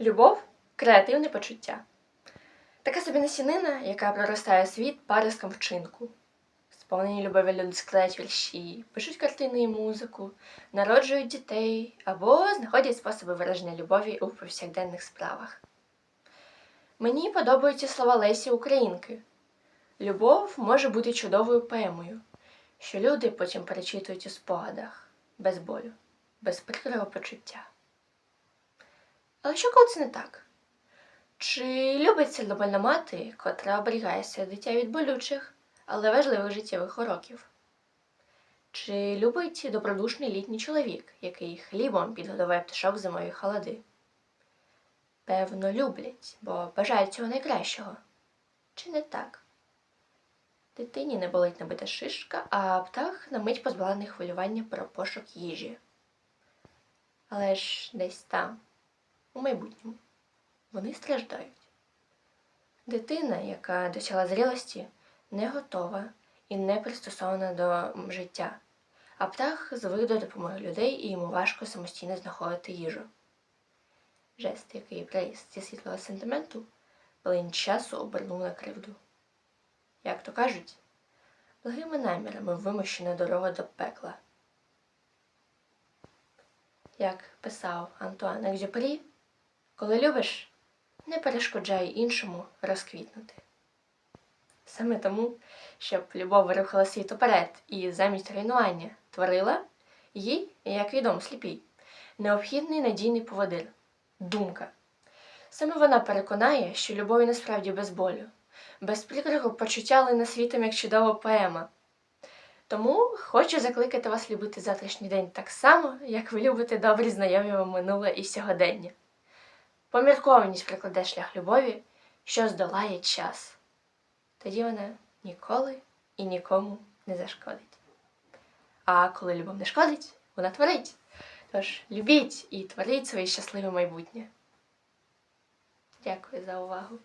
Любов креативне почуття. Така собі насінина, яка проростає світ париском вчинку. Сповнені любові люди складають вірші, пишуть картини і музику, народжують дітей або знаходять способи вираження любові у повсякденних справах. Мені подобаються слова Лесі Українки. Любов може бути чудовою поемою, що люди потім перечитують у спогадах, без болю, без прикрого почуття. Але що коли це не так? Чи любить сердобольна мати, котра оберігає своє дитя від болючих, але важливих життєвих уроків? Чи любить добродушний літній чоловік, який хлібом підгодовує пташок зимові холоди? Певно, люблять, бо бажають цього найкращого. Чи не так? Дитині не болить набита шишка, а птах на мить позбавлений хвилювання про пошук їжі. Але ж десь там, у майбутньому, вони страждають. Дитина, яка досягла зрілості, не готова і не пристосована до життя, а птах звик до допомоги людей і йому важко самостійно знаходити їжу. Жест, який приріс зі світлого сентименту, плин часу обернув на кривду. Як то кажуть, благими намірами вимощена дорога до пекла. Як писав Антуан Екзюпері, коли любиш, не перешкоджай іншому розквітнути. Саме тому, щоб любов рухала світ уперед і замість руйнування творила, їй, як відомо сліпій, необхідний надійний поводир думка. Саме вона переконає, що любові насправді без болю, без прикрого почуття лине світом як чудова поема. Тому хочу закликати вас любити завтрашній день так само, як ви любите добрі знайомі вам минуле і сьогодення. Поміркованість прикладе шлях любові, що здолає час. Тоді вона ніколи і нікому не зашкодить. А коли любов не шкодить, вона творить. Тож любіть і творіть своє щасливе майбутнє. Дякую за увагу.